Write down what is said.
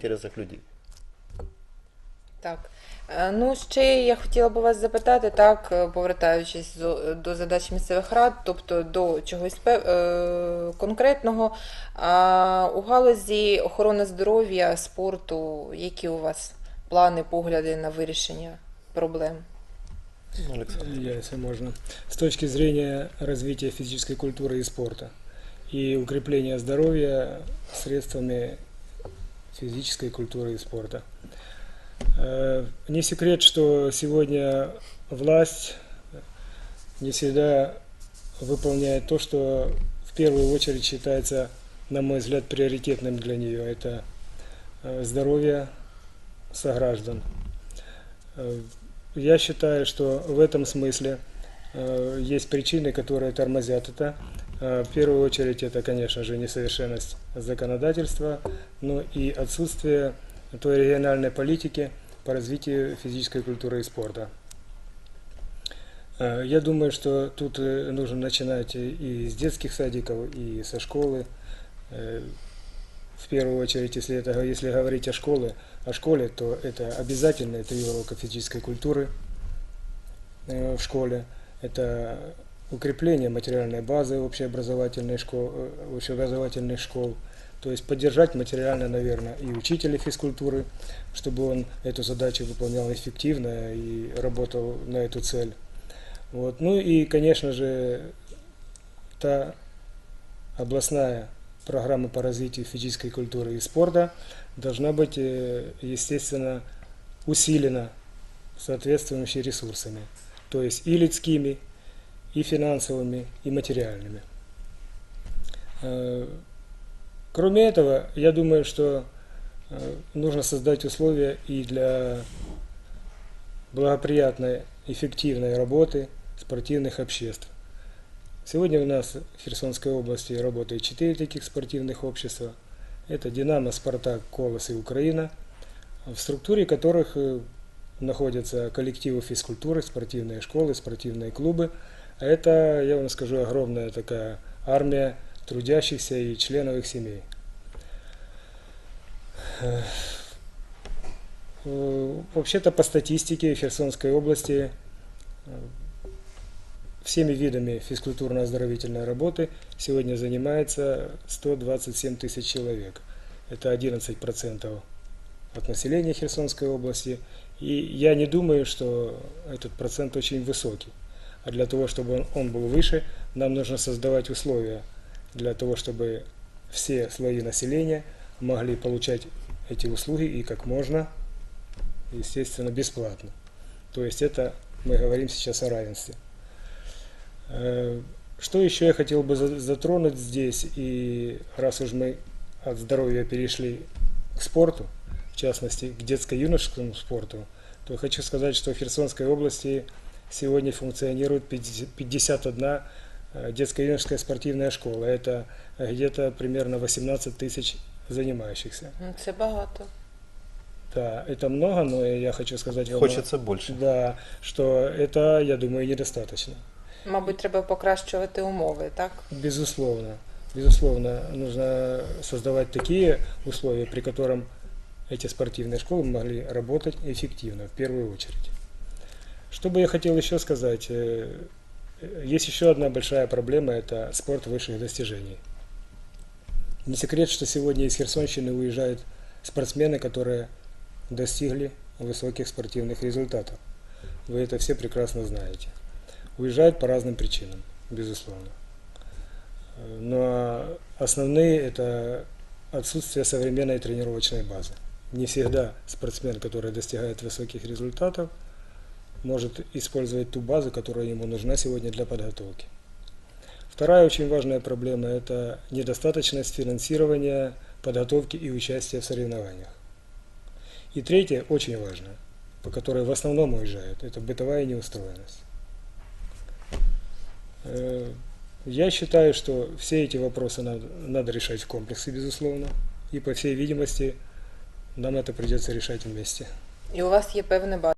интересах людей. Так. Е, Ну, ще я хотіла б вас запитати, так, е, повертаючись до задач місцевих рад, тобто до чогось е, конкретного. А у галузі охорони здоров'я, спорту, які у вас плани, погляди на вирішення проблем? Ну, Я, если можно. С точки зрения развития физической культуры и спорта и укрепления здоровья средствами физической культуры и спорта. Э, Не секрет, что сегодня власть не всегда выполняет то, что в первую очередь считается, на мой взгляд, приоритетным для нее. Это э, здоровье сограждан. Э, я считаю, что в этом смысле есть причины, которые тормозят это. Э, в первую очередь это, конечно же, несовершенность законодательства, но и отсутствие той региональной политики по развитию физической культуры и спорта. Э, Я думаю, что тут э, нужно начинать и с детских садиков, и со школы. В первую очередь, если, это, если говорить о школе, о школе, то это обязательно три урока физической культуры в школе. Это укрепление материальной базы общеобразовательной школ, э, общеобразовательных школ. То есть поддержать материально, наверное, и учителя физкультуры, чтобы он эту задачу выполнял эффективно и работал на эту цель. Вот. Ну и, конечно же, та областная программа по развитию физической культуры и спорта должна быть, э, естественно, усилена соответствующими ресурсами. То есть и людскими, и финансовыми, и материальными. Э, Кроме этого, я думаю, что э, нужно создать условия и для благоприятной, эффективной работы спортивных обществ. Сегодня у нас в Херсонской области работает четыре таких спортивных общества. Это «Динамо», «Спартак», «Колос» и «Украина», в структуре которых э, находятся коллективы физкультуры, спортивные школы, спортивные клубы. А это, я вам скажу, огромная такая армия трудящихся и членов их семей. Э, Вообще-то по статистике Херсонской области э, всеми видами физкультурно-оздоровительной работы сегодня занимается 127 тысяч человек. Это 11% от населения Херсонской области. И я не думаю, что этот процент очень высокий. А для того, чтобы он, он был выше, нам нужно создавать условия для того, чтобы все слои населения могли получать эти услуги и как можно, естественно, бесплатно. То есть это мы говорим сейчас о равенстве. Э, Что еще я хотел бы за- затронуть здесь, и раз уж мы от здоровья перешли к спорту, в частности к детско-юношескому спорту, то хочу сказать, что в Херсонской области сегодня функционирует 50 51 э, детско-юношеская спортивная школа. Это где-то примерно 18 тысяч занимающихся. Ну, Це багато. Да, это много, но я хочу сказать вам, Хочется больше. да, что это, я думаю, недостаточно. Мабуть, треба покращувати умови, так? Безусловно, безусловно, нужно создавать такие условия, при котором эти спортивные школы могли работать эффективно, в первую очередь. Что бы я хотел еще сказать? э, э, Есть еще одна большая проблема, это спорт высших достижений. Не секрет, что сегодня из Херсонщины уезжают спортсмены, которые достигли высоких спортивных результатов. Вы это все прекрасно знаете. Уезжают по разным причинам, безусловно. Э, Но основные это отсутствие современной тренировочной базы. Не всегда спортсмен, который достигает высоких результатов, может использовать ту базу, которая ему нужна сегодня для подготовки. Вторая очень важная проблема – это недостаточность финансирования подготовки и участия в соревнованиях. И третье, очень важное, по которой в основном уезжают, это бытовая неустроенность. Э, Я считаю, что все эти вопросы надо, надо решать в комплексе, безусловно. И по всей видимости, нам это придется решать вместе. І у вас є певне бачення.